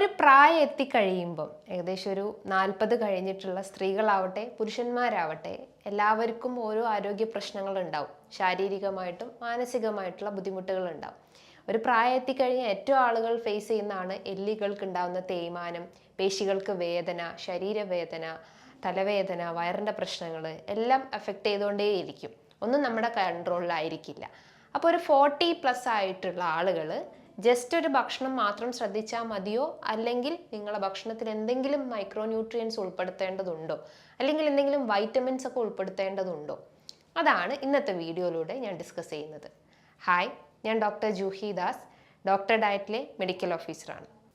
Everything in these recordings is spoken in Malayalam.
ഒരു പ്രായം എത്തിക്കഴിയുമ്പം ഏകദേശം ഒരു നാൽപ്പത് കഴിഞ്ഞിട്ടുള്ള സ്ത്രീകളാവട്ടെ പുരുഷന്മാരാവട്ടെ എല്ലാവർക്കും ഓരോ ആരോഗ്യ പ്രശ്നങ്ങൾ ഉണ്ടാവും ശാരീരികമായിട്ടും മാനസികമായിട്ടുള്ള ബുദ്ധിമുട്ടുകൾ ഉണ്ടാവും ഒരു പ്രായം എത്തിക്കഴിഞ്ഞാൽ ഏറ്റവും ആളുകൾ ഫേസ് ചെയ്യുന്നതാണ് എല്ലികൾക്ക് ഉണ്ടാകുന്ന തേയ്മാനം പേശികൾക്ക് വേദന ശരീരവേദന തലവേദന വയറിന്റെ പ്രശ്നങ്ങൾ എല്ലാം അഫക്റ്റ് ചെയ്തുകൊണ്ടേയിരിക്കും. ഒന്നും നമ്മുടെ കൺട്രോളിലായിരിക്കില്ല അപ്പോൾ ഒരു ഫോർട്ടി പ്ലസ് ആയിട്ടുള്ള ആളുകൾ ജസ്റ്റ് ഒരു ഭക്ഷണം മാത്രം ശ്രദ്ധിച്ചാൽ മതിയോ? അല്ലെങ്കിൽ നിങ്ങളുടെ ഭക്ഷണത്തിൽ എന്തെങ്കിലും മൈക്രോ ന്യൂട്രിയൻസ് ഉൾപ്പെടുത്തേണ്ടതുണ്ടോ? അല്ലെങ്കിൽ എന്തെങ്കിലും വൈറ്റമിൻസ് ഒക്കെ ഉൾപ്പെടുത്തേണ്ടതുണ്ടോ? അതാണ് ഇന്നത്തെ വീഡിയോയിലൂടെ ഞാൻ ഡിസ്കസ് ചെയ്യുന്നത്. ഹായ് ഞാൻ ഡോക്ടർ ജൂഹി ദാസ്. ഡോക്ടർ ഡയറ്റിലെ മെഡിക്കൽ ഓഫീസറാണ്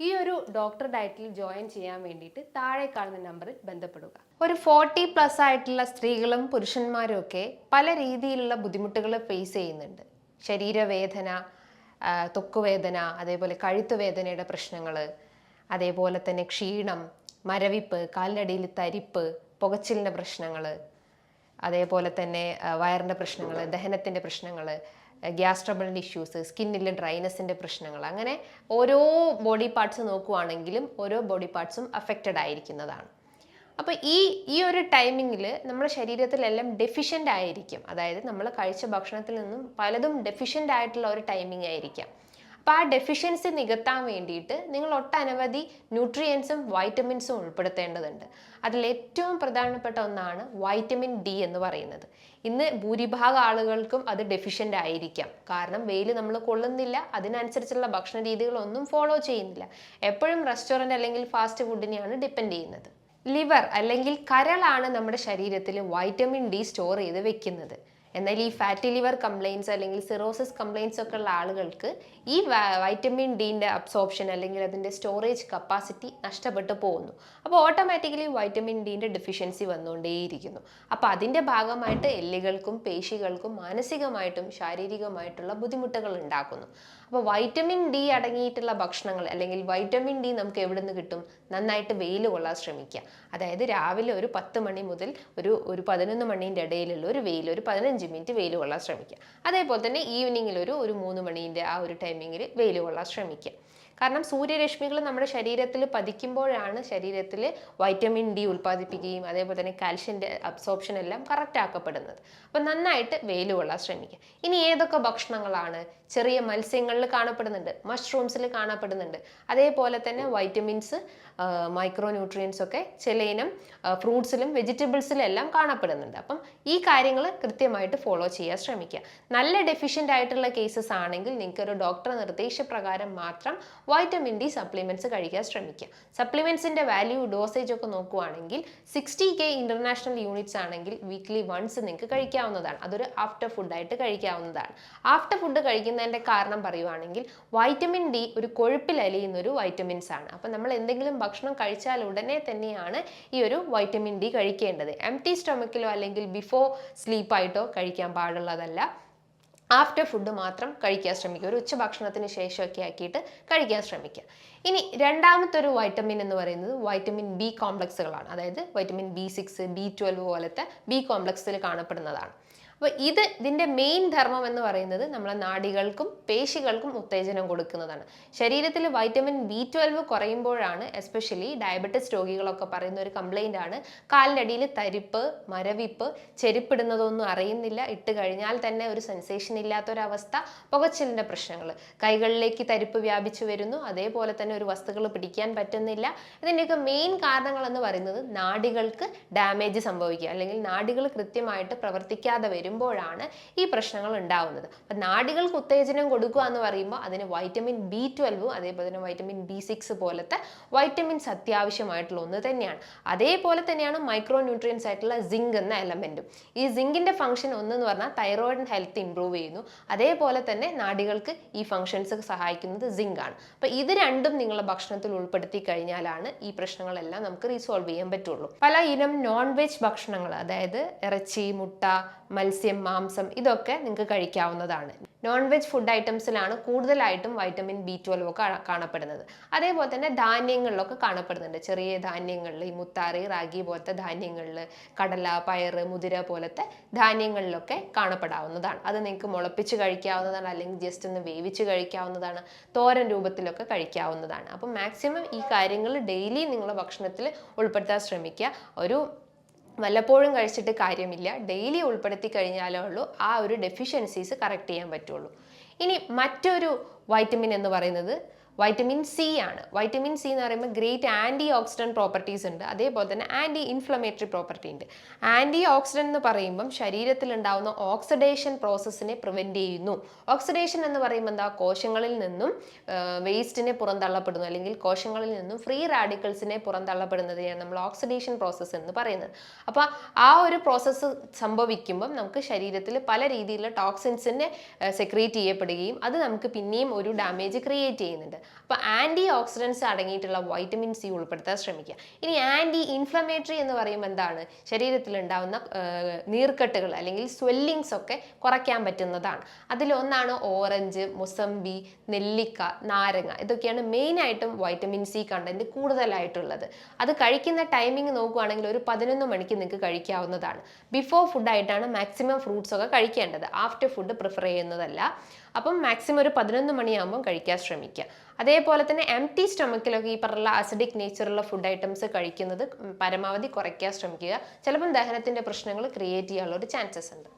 ഈ ഒരു ഡോക്ടർ ഡയറ്റിൽ ജോയിൻ ചെയ്യാൻ വേണ്ടിയിട്ട് താഴെ കാണുന്ന നമ്പറിൽ ബന്ധപ്പെടുക. ഒരു ഫോർട്ടി പ്ലസ് ആയിട്ടുള്ള സ്ത്രീകളും പുരുഷന്മാരും ഒക്കെ പല രീതിയിലുള്ള ബുദ്ധിമുട്ടുകൾ ഫേസ് ചെയ്യുന്നുണ്ട്. ശരീരവേദന തൊക്കുവേദന അതേപോലെ കഴുത്തുവേദനയുടെ പ്രശ്നങ്ങൾ അതേപോലെ തന്നെ ക്ഷീണം മരവിപ്പ് കാലിനടിയിൽ തരിപ്പ് പുകച്ചിലിന്റെ പ്രശ്നങ്ങൾ അതേപോലെ തന്നെ വയറിന്റെ പ്രശ്നങ്ങൾ ദഹനത്തിന്റെ പ്രശ്നങ്ങൾ ഗ്യാസ് ട്രബിളിന്റെ ഇഷ്യൂസ് സ്കിന്നിലെ ഡ്രൈനസിന്റെ പ്രശ്നങ്ങൾ അങ്ങനെ ഓരോ ബോഡി പാർട്സ് നോക്കുവാണെങ്കിലും ഓരോ ബോഡി പാർട്സും അഫക്റ്റഡ് ആയിരിക്കുന്നതാണ്. അപ്പോൾ ഈ ഈ ഒരു ടൈമിങ്ങിൽ നമ്മുടെ ശരീരത്തിലെല്ലാം ഡെഫിഷ്യന്റ് ആയിരിക്കും. അതായത് നമ്മൾ കഴിച്ച ഭക്ഷണത്തിൽ നിന്നും പലതും ഡെഫിഷ്യന്റ് ആയിട്ടുള്ള ഒരു ടൈമിംഗ് ആയിരിക്കാം. അപ്പോൾ ആ ഡെഫിഷ്യൻസി നികത്താൻ വേണ്ടിയിട്ട് നിങ്ങൾ ഒട്ടനവധി ന്യൂട്രിയൻസും വൈറ്റമിൻസും ഉൾപ്പെടുത്തേണ്ടതുണ്ട്. അതിൽ ഏറ്റവും പ്രധാനപ്പെട്ട ഒന്നാണ് വൈറ്റമിൻ ഡി എന്ന് പറയുന്നത്. ഇന്ന് ഭൂരിഭാഗം ആളുകൾക്കും അത് ഡെഫിഷ്യന്റ് ആയിരിക്കാം. കാരണം വെയിൽ നമ്മൾ കൊള്ളുന്നില്ല അതിനനുസരിച്ചുള്ള ഭക്ഷണ രീതികളൊന്നും ഫോളോ ചെയ്യുന്നില്ല. എപ്പോഴും റെസ്റ്റോറന്റ് അല്ലെങ്കിൽ ഫാസ്റ്റ് ഫുഡിനെയാണ് ഡിപ്പെൻഡ് ചെയ്യുന്നത്. ലിവർ അല്ലെങ്കിൽ കരളാണ് നമ്മുടെ ശരീരത്തിൽ വൈറ്റമിൻ ഡി സ്റ്റോർ ചെയ്ത് വെക്കുന്നത്. എന്നാൽ ഈ ഫാറ്റി ലിവർ കംപ്ലയിൻസ് അല്ലെങ്കിൽ സിറോസിസ് കംപ്ലയിൻസ് ഒക്കെ ഉള്ള ആളുകൾക്ക് ഈ വൈറ്റമിൻ ഡീന്റെ അബ്സോർപ്ഷൻ അല്ലെങ്കിൽ അതിന്റെ സ്റ്റോറേജ് കപ്പാസിറ്റി നഷ്ടപ്പെട്ടു പോകുന്നു. അപ്പോൾ ഓട്ടോമാറ്റിക്കലി വൈറ്റമിൻ ഡീന്റെ ഡെഫിഷ്യൻസി വന്നുകൊണ്ടേയിരിക്കുന്നു. അപ്പോൾ അതിന്റെ ഭാഗമായിട്ട് എല്ലുകൾക്കും പേശികൾക്കും മാനസികമായിട്ടും ശാരീരികമായിട്ടുള്ള ബുദ്ധിമുട്ടുകൾ ഉണ്ടാക്കുന്നു. അപ്പോൾ വൈറ്റമിൻ ഡി അടങ്ങിയിട്ടുള്ള ഭക്ഷണങ്ങൾ അല്ലെങ്കിൽ വൈറ്റമിൻ ഡി നമുക്ക് എവിടെ നിന്ന് കിട്ടും? നന്നായിട്ട് വെയിൽ കൊള്ളാൻ ശ്രമിക്കുക. അതായത് രാവിലെ ഒരു പത്ത് മണി മുതൽ ഒരു ഒരു പതിനൊന്ന് മണീന്റെ ഇടയിലുള്ള ഒരു വെയിൽ ഒരു പതിനഞ്ച് മിനിറ്റ് വെയിൽ കൊള്ളാൻ ശ്രമിക്കുക. അതേപോലെ തന്നെ ഈവനിങ്ങിൽ ഒരു ഒരു മൂന്ന് മണീന്റെ ആ ഒരു ടൈമിങ്ങിൽ വെയിൽ കൊള്ളാൻ ശ്രമിക്കുക. കാരണം സൂര്യരശ്മികൾ നമ്മുടെ ശരീരത്തിൽ പതിക്കുമ്പോഴാണ് ശരീരത്തിൽ വൈറ്റമിൻ ഡി ഉൽപ്പാദിപ്പിക്കുകയും അതേപോലെ തന്നെ കാൽഷ്യന്റെ അബ്സോർപ്ഷൻ എല്ലാം കറക്റ്റ് ആക്കപ്പെടുന്നത്. അപ്പം നന്നായിട്ട് വെയിൽ കൊള്ളാൻ ശ്രമിക്കുക. ഇനി ഏതൊക്കെ ഭക്ഷണങ്ങളാണ്? ചെറിയ മത്സ്യങ്ങളിൽ കാണപ്പെടുന്നുണ്ട്. മഷ്റൂംസിൽ കാണപ്പെടുന്നുണ്ട്. അതേപോലെ തന്നെ വൈറ്റമിൻസ് മൈക്രോ ന്യൂട്രിയൻസ് ഒക്കെ ചില ഇനം ഫ്രൂട്ട്സിലും വെജിറ്റബിൾസിലും എല്ലാം കാണപ്പെടുന്നുണ്ട്. അപ്പം ഈ കാര്യങ്ങൾ കൃത്യമായിട്ട് ഫോളോ ചെയ്യാൻ ശ്രമിക്കുക. നല്ല ഡെഫിഷ്യന്റ് ആയിട്ടുള്ള കേസസ് ആണെങ്കിൽ നിങ്ങൾക്ക് ഒരു ഡോക്ടർ നിർദ്ദേശപ്രകാരം മാത്രം വൈറ്റമിൻ ഡി സപ്ലിമെന്റ്സ് കഴിക്കാൻ ശ്രമിക്കുക. സപ്ലിമെന്റ്സിന്റെ വാല്യൂ ഡോസേജ് ഒക്കെ നോക്കുവാണെങ്കിൽ സിക്സ്റ്റി കെ ഇന്റർനാഷണൽ യൂണിറ്റ്സ് ആണെങ്കിൽ വീക്ക്ലി വൺസ് നിങ്ങൾക്ക് കഴിക്കാവുന്നതാണ്. അതൊരു ആഫ്റ്റർ ഫുഡായിട്ട് കഴിക്കാവുന്നതാണ്. ആഫ്റ്റർ ഫുഡ് കഴിക്കുന്നതിന്റെ കാരണം പറയുവാണെങ്കിൽ വൈറ്റമിൻ ഡി ഒരു കൊഴുപ്പിൽ അലിയുന്ന ഒരു വൈറ്റമിൻസ് ആണ്. അപ്പം നമ്മൾ എന്തെങ്കിലും ഭക്ഷണം കഴിച്ചാൽ ഉടനെ തന്നെയാണ് ഈ ഒരു വൈറ്റമിൻ ഡി കഴിക്കേണ്ടത്. എം ടി സ്റ്റൊമക്കിലോ അല്ലെങ്കിൽ ബിഫോർ സ്ലീപ്പായിട്ടോ കഴിക്കാൻ പാടുള്ളതല്ല. ആഫ്റ്റർ ഫുഡ് മാത്രം കഴിക്കാൻ ശ്രമിക്കുക. ഒരു ഉച്ചഭക്ഷണത്തിന് ശേഷമൊക്കെ ആക്കിയിട്ട് കഴിക്കാൻ ശ്രമിക്കുക. ഇനി രണ്ടാമത്തെ ഒരു വൈറ്റമിൻ എന്ന് പറയുന്നത് വൈറ്റമിൻ ബി കോംപ്ലക്സുകളാണ് അതായത് vitamin B six B twelve പോലത്തെ ബി കോംപ്ലക്സിൽ കാണപ്പെടുന്നതാണ്. അപ്പോൾ ഇത് ഇതിന്റെ മെയിൻ ധർമ്മം എന്ന് പറയുന്നത് നമ്മളെ നാടികൾക്കും പേശികൾക്കും ഉത്തേജനം കൊടുക്കുന്നതാണ്. ശരീരത്തിൽ വൈറ്റമിൻ ബി ട്വൽവ് കുറയുമ്പോഴാണ് എസ്പെഷ്യലി ഡയബറ്റിസ് രോഗികളൊക്കെ പറയുന്ന ഒരു കംപ്ലൈന്റ് ആണ്. കാലിനടിയിൽ തരിപ്പ് മരവിപ്പ് ചെരുപ്പിടുന്നതൊന്നും അറിയുന്നില്ല. ഇട്ട് കഴിഞ്ഞാൽ തന്നെ ഒരു സെൻസേഷൻ ഇല്ലാത്തൊരവസ്ഥ പുകച്ചിലിന്റെ പ്രശ്നങ്ങൾ. കൈകളിലേക്ക് തരിപ്പ് വ്യാപിച്ചു വരുന്നു. അതേപോലെ തന്നെ ഒരു വസ്തുക്കൾ പിടിക്കാൻ പറ്റുന്നില്ല. ഇതിന്റെയൊക്കെ മെയിൻ കാരണങ്ങൾ എന്ന് പറയുന്നത് നാടികൾക്ക് ഡാമേജ് സംഭവിക്കുക. അല്ലെങ്കിൽ നാടികൾ കൃത്യമായിട്ട് പ്രവർത്തിക്കാതെ വരുമ്പോഴാണ് ഈ പ്രശ്നങ്ങൾ ഉണ്ടാവുന്നത്. അപ്പം നാടികൾക്ക് ഉത്തേജനം കൊടുക്കുക എന്ന് പറയുമ്പോൾ അതിന് വൈറ്റമിൻ ബി ട്വൽവും അതേപോലെ തന്നെ വൈറ്റമിൻ ബി സിക്സ് പോലത്തെ വൈറ്റമിൻസ് അത്യാവശ്യമായിട്ടുള്ള ഒന്ന് തന്നെയാണ്. അതേപോലെ തന്നെയാണ് മൈക്രോ ന്യൂട്രിയൻസ് ആയിട്ടുള്ള സിങ്ക് എന്ന എലമെന്റും ഈ സിങ്കിന്റെ ഫംഗ്ഷൻ ഒന്നെന്ന് പറഞ്ഞാൽ തൈറോയിഡ് ഹെൽത്ത് ഇമ്പ്രൂവ് ചെയ്യുന്നു. അതേപോലെ തന്നെ നാടികൾക്ക് ഈ ഫംഗ്ഷൻസ് സഹായിക്കുന്നത് സിങ്ക് ആണ്. അപ്പോൾ ഇത് രണ്ടും നിങ്ങളുടെ ഭക്ഷണത്തിൽ ഉൾപ്പെടുത്തി കഴിഞ്ഞാലാണ് ഈ പ്രശ്നങ്ങളെല്ലാം നമുക്ക് റീസോൾവ് ചെയ്യാൻ പറ്റുള്ളൂ. പല ഇനം നോൺ വെജ് ഭക്ഷണങ്ങൾ അതായത് ഇറച്ചി മുട്ട മത്സ്യം മത്സ്യം മാംസം ഇതൊക്കെ നിങ്ങൾക്ക് കഴിക്കാവുന്നതാണ്. നോൺ വെജ് ഫുഡ് ഐറ്റംസിലാണ് കൂടുതലായിട്ടും വൈറ്റമിൻ ബി ട്വൽവ് ഒക്കെ കാണപ്പെടുന്നത്. അതേപോലെ തന്നെ ധാന്യങ്ങളിലൊക്കെ കാണപ്പെടുന്നുണ്ട്. ചെറിയ ധാന്യങ്ങളിൽ ഈ മുത്താറി റാഗി പോലത്തെ ധാന്യങ്ങളിൽ കടല പയറ് മുതിര പോലത്തെ ധാന്യങ്ങളിലൊക്കെ കാണപ്പെടാവുന്നതാണ്. അത് നിങ്ങൾക്ക് മുളപ്പിച്ച് കഴിക്കാവുന്നതാണ് അല്ലെങ്കിൽ ജസ്റ്റ് ഒന്ന് വേവിച്ച് കഴിക്കാവുന്നതാണ് തോരൻ രൂപത്തിലൊക്കെ കഴിക്കാവുന്നതാണ്. അപ്പം മാക്സിമം ഈ കാര്യങ്ങൾ ഡെയിലി നിങ്ങളുടെ ഭക്ഷണത്തിൽ ഉൾപ്പെടുത്താൻ ശ്രമിക്കുക. ഒരു വല്ലപ്പോഴും കഴിച്ചിട്ട് കാര്യമില്ല. ഡെയിലി ഉൾപ്പെടുത്തി കഴിഞ്ഞാലേ ഉള്ളൂ. ആ ഒരു ഡെഫിഷ്യൻസീസ് കറക്റ്റ് ചെയ്യാൻ പറ്റുള്ളൂ. ഇനി മറ്റൊരു വൈറ്റമിൻ എന്ന് പറയുന്നത് വൈറ്റമിൻ സി ആണ്. വൈറ്റമിൻ സി എന്ന് പറയുമ്പോൾ ഗ്രേറ്റ് ആന്റി ഓക്സിഡന്റ് പ്രോപ്പർട്ടീസ് ഉണ്ട്. അതേപോലെ തന്നെ ആന്റി ഇൻഫ്ലമേറ്ററി പ്രോപ്പർട്ടി ഉണ്ട്. ആന്റി ഓക്സിഡന്റ് എന്ന് പറയുമ്പം ശരീരത്തിൽ ഉണ്ടാകുന്ന ഓക്സിഡേഷൻ പ്രോസസ്സിനെ പ്രിവെന്റ് ചെയ്യുന്നു. ഓക്സിഡേഷൻ എന്ന് പറയുമ്പോൾ എന്താ? കോശങ്ങളിൽ നിന്നും വേസ്റ്റിനെ പുറന്തള്ളപ്പെടുന്നു. അല്ലെങ്കിൽ കോശങ്ങളിൽ നിന്നും ഫ്രീ റാഡിക്കൽസിനെ പുറന്തള്ളപ്പെടുന്നതിനെയാണ് നമ്മൾ ഓക്സിഡേഷൻ പ്രോസസ്സ് എന്ന് പറയുന്നത്. അപ്പോൾ ആ ഒരു പ്രോസസ്സ് സംഭവിക്കുമ്പം നമുക്ക് ശരീരത്തിൽ പല രീതിയിലുള്ള ടോക്സിൻസിനെ സെക്രീറ്റ് ചെയ്യപ്പെടുകയും അത് നമുക്ക് പിന്നെയും ഒരു ഡാമേജ് ക്രിയേറ്റ് ചെയ്യുന്നുണ്ട്. അപ്പോൾ ആന്റി ഓക്സിഡൻസ് അടങ്ങിയിട്ടുള്ള വൈറ്റമിൻ സി ഉൾപ്പെടുത്താൻ ശ്രമിക്കുക. ഇനി ആന്റി ഇൻഫ്ലമേറ്ററി എന്ന് പറയുമ്പോൾ എന്താണ്? ശരീരത്തിൽ ഉണ്ടാവുന്ന നീർക്കെട്ടുകൾ അല്ലെങ്കിൽ സ്വെല്ലിങ്സ് ഒക്കെ കുറയ്ക്കാൻ പറ്റുന്നതാണ്. അതിലൊന്നാണ് ഓറഞ്ച് മുസംബി നെല്ലിക്ക നാരങ്ങ. ഇതൊക്കെയാണ് മെയിനായിട്ടും വൈറ്റമിൻ സി കണ്ടന്റ് കൂടുതലായിട്ടുള്ളത്. അത് കഴിക്കുന്ന ടൈമിംഗ് നോക്കുകയാണെങ്കിൽ ഒരു പതിനൊന്ന് മണിക്ക് നിങ്ങൾക്ക് കഴിക്കാവുന്നതാണ്. ബിഫോർ ഫുഡായിട്ടാണ് മാക്സിമം ഫ്രൂട്ട്സ് ഒക്കെ കഴിക്കേണ്ടത്. ആഫ്റ്റർ ഫുഡ് പ്രിഫർ ചെയ്യുന്നതല്ല. അപ്പം മാക്സിമം ഒരു പതിനൊന്ന് മണിയാകുമ്പോൾ കഴിക്കാൻ ശ്രമിക്കുക. അതേപോലെ തന്നെ എം ടി സ്റ്റൊമക്കിലൊക്കെ ഈ പറഞ്ഞ അസിഡിക് നേച്ചറുള്ള ഫുഡ് ഐറ്റംസ് കഴിക്കുന്നത് പരമാവധി കുറയ്ക്കാൻ ശ്രമിക്കുക. ചിലപ്പം ദഹനത്തിന്റെ പ്രശ്നങ്ങൾ ക്രിയേറ്റ് ചെയ്യാനുള്ള ഒരു ചാൻസസ് ഉണ്ട്.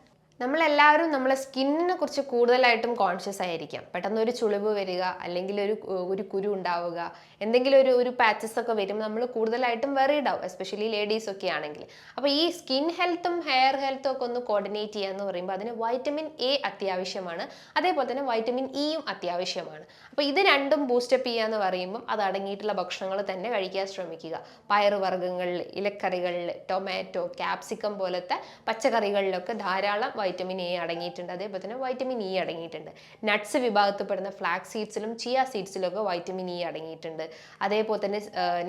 നമ്മളെല്ലാവരും നമ്മളെ സ്കിന്നിനെ കുറിച്ച് കൂടുതലായിട്ടും കോൺഷ്യസ് ആയിരിക്കാം. പെട്ടെന്ന് ഒരു ചുളിവ് വരിക അല്ലെങ്കിൽ ഒരു ഒരു കുരു ഉണ്ടാവുക എന്തെങ്കിലും ഒരു ഒരു പാച്ചസ് ഒക്കെ വരുമ്പോൾ നമ്മൾ കൂടുതലായിട്ടും വെറീഡ് ആവും എസ്പെഷ്യലി ലേഡീസ് ഒക്കെ ആണെങ്കിൽ. അപ്പോൾ ഈ സ്കിൻ ഹെൽത്തും ഹെയർ ഹെൽത്തും ഒക്കെ ഒന്ന് കോർഡിനേറ്റ് ചെയ്യുക എന്ന് പറയുമ്പോൾ അതിന് വൈറ്റമിൻ എ അത്യാവശ്യമാണ്. അതേപോലെ തന്നെ വൈറ്റമിൻ ഇയും അത്യാവശ്യമാണ്. അപ്പോൾ ഇത് രണ്ടും ബൂസ്റ്റപ്പ് ചെയ്യുക എന്ന് അത് അടങ്ങിയിട്ടുള്ള ഭക്ഷണങ്ങൾ തന്നെ കഴിക്കാൻ ശ്രമിക്കുക. പയറുവർഗങ്ങളിൽ ഇലക്കറികളിൽ ടൊമാറ്റോ ക്യാപ്സിക്കം പോലത്തെ പച്ചക്കറികളിലൊക്കെ ധാരാളം വൈറ്റമിൻ എ അടങ്ങിയിട്ടുണ്ട്. അതേപോലെ തന്നെ വൈറ്റമിൻ ഇ അടങ്ങിയിട്ടുണ്ട്. നട്ട്സ് വിഭാഗത്തിൽപ്പെടുന്ന ഫ്ലാക്സ് സീഡ്സിലും ചിയ സീഡ്സിലും ഒക്കെ വൈറ്റമിൻ ഇ അടങ്ങിയിട്ടുണ്ട്. അതേപോലെ തന്നെ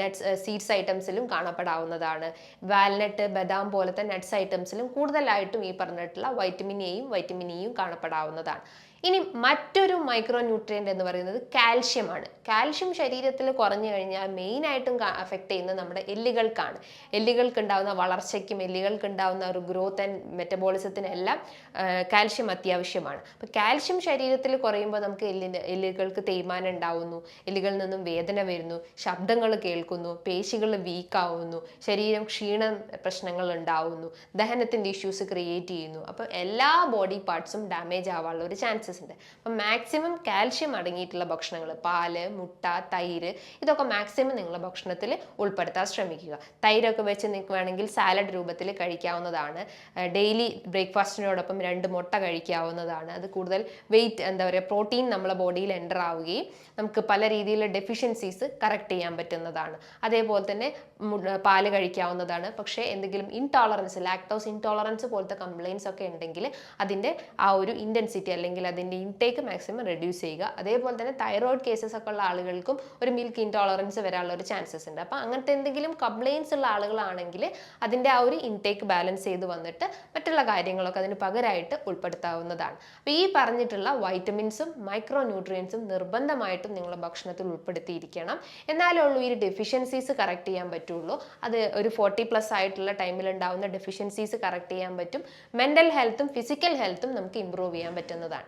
നട്ട്സ് സീഡ്സ് ഐറ്റംസിലും കാണപ്പെടാവുന്നതാണ്. വാൽനട്ട് ബദാം പോലത്തെ നട്ട്സ് ഐറ്റംസിലും കൂടുതലായിട്ടും ഈ പറഞ്ഞിട്ടുള്ള വൈറ്റമിൻ എയും വൈറ്റമിൻ ഇയും കാണപ്പെടാവുന്നതാണ്. ഇനി മറ്റൊരു മൈക്രോ ന്യൂട്രിയന്റ് എന്ന് പറയുന്നത് കാൽഷ്യമാണ് കാൽഷ്യം ശരീരത്തിൽ കുറഞ്ഞു കഴിഞ്ഞാൽ മെയിനായിട്ടും അഫക്റ്റ് ചെയ്യുന്നത് നമ്മുടെ എല്ലുകൾക്കാണ്. എല്ലുകൾക്ക് ഉണ്ടാകുന്ന വളർച്ചയ്ക്കും എല്ലുകൾക്ക് ഉണ്ടാകുന്ന ഒരു ഗ്രോത്ത് ആൻഡ് മെറ്റബോളിസത്തിനെല്ലാം കാൽഷ്യം അത്യാവശ്യമാണ്. അപ്പോൾ കാൽഷ്യം ശരീരത്തിൽ കുറയുമ്പോൾ നമുക്ക് എല്ലിന് എല്ലുകൾക്ക് തേയ്മാനം ഉണ്ടാവുന്നു. എല്ലുകളിൽ നിന്നും വേദന വരുന്നു. ശബ്ദങ്ങൾ കേൾക്കുന്നു. പേശികൾ വീക്കാവുന്നു ശരീരം ക്ഷീണ പ്രശ്നങ്ങൾ ഉണ്ടാവുന്നു. ദഹനത്തിന്റെ ഇഷ്യൂസ് ക്രിയേറ്റ് ചെയ്യുന്നു. അപ്പോൾ എല്ലാ ബോഡി പാർട്സും ഡാമേജ് ആവാനുള്ള ഒരു ചാൻസസ് ഉണ്ട്. അപ്പം മാക്സിമം കാൽഷ്യം അടങ്ങിയിട്ടുള്ള ഭക്ഷണങ്ങൾ പാൽ മുട്ട തൈര് ഇതൊക്കെ മാക്സിമം നിങ്ങളുടെ ഭക്ഷണത്തിൽ ഉൾപ്പെടുത്താൻ ശ്രമിക്കുക. തൈരൊക്കെ വെച്ച് നിങ്ങൾക്ക് വേണമെങ്കിൽ സാലഡ് രൂപത്തിൽ കഴിക്കാവുന്നതാണ്. ഡെയിലി ബ്രേക്ക്ഫാസ്റ്റിനോടൊപ്പം രണ്ട് മുട്ട കഴിക്കാവുന്നതാണ്. അത് കൂടുതൽ വെയിറ്റ് എന്താ പറയുക പ്രോട്ടീൻ നമ്മളെ ബോഡിയിൽ എന്റർ ആവുകയും നമുക്ക് പല രീതിയിലുള്ള ഡെഫിഷ്യൻസീസ് കറക്റ്റ് ചെയ്യാൻ പറ്റുന്നതാണ്. അതേപോലെ തന്നെ പാൽ കഴിക്കാവുന്നതാണ്. പക്ഷേ എന്തെങ്കിലും ഇൻടോളറൻസ് ലാക്ടോസ് ഇൻടോളറൻസ് പോലത്തെ കംപ്ലയിൻസ് ഒക്കെ ഉണ്ടെങ്കിൽ അതിന്റെ ആ ഒരു ഇന്റൻസിറ്റി അല്ലെങ്കിൽ അതിന്റെ ഇൻടേക്ക് മാക്സിമം റെഡ്യൂസ് ചെയ്യുക. അതേപോലെ തന്നെ തൈറോയിഡ് കേസസ് ഒക്കെ ഉള്ള ആളുകൾക്കും ഒരു മിൽക്ക് ഇൻടോളറൻസ് വരാനുള്ള ഒരു ചാൻസസ് ഉണ്ട്. അപ്പോൾ അങ്ങനത്തെ എന്തെങ്കിലും കംപ്ലയിൻസ് ഉള്ള ആളുകളാണെങ്കിൽ അതിന്റെ ആ ഒരു ഇൻടേക്ക് ബാലൻസ് ചെയ്ത് വന്നിട്ട് മറ്റുള്ള കാര്യങ്ങളൊക്കെ അതിന് പകരമായിട്ട് ഉൾപ്പെടുത്താവുന്നതാണ്. അപ്പോൾ ഈ പറഞ്ഞിട്ടുള്ള വൈറ്റമിൻസും മൈക്രോ ന്യൂട്രിയൻസും നിർബന്ധമായിട്ടും നിങ്ങളുടെ ഭക്ഷണത്തിൽ ഉൾപ്പെടുത്തിയിരിക്കണം. എന്നാലേ ഉള്ളൂ ഈ ഡെഫിഷ്യൻസീസ് കറക്റ്റ് ചെയ്യാൻ പറ്റുള്ളൂ. അത് ഒരു ഫോർട്ടി പ്ലസ് ആയിട്ടുള്ള ടൈമിൽ ഉണ്ടാവുന്ന ഡെഫിഷ്യൻസീസ് കറക്റ്റ് ചെയ്യാൻ പറ്റും. മെന്റൽ ഹെൽത്തും ഫിസിക്കൽ ഹെൽത്തും നമുക്ക് ഇമ്പ്രൂവ് ചെയ്യാൻ പറ്റുന്നതാണ്.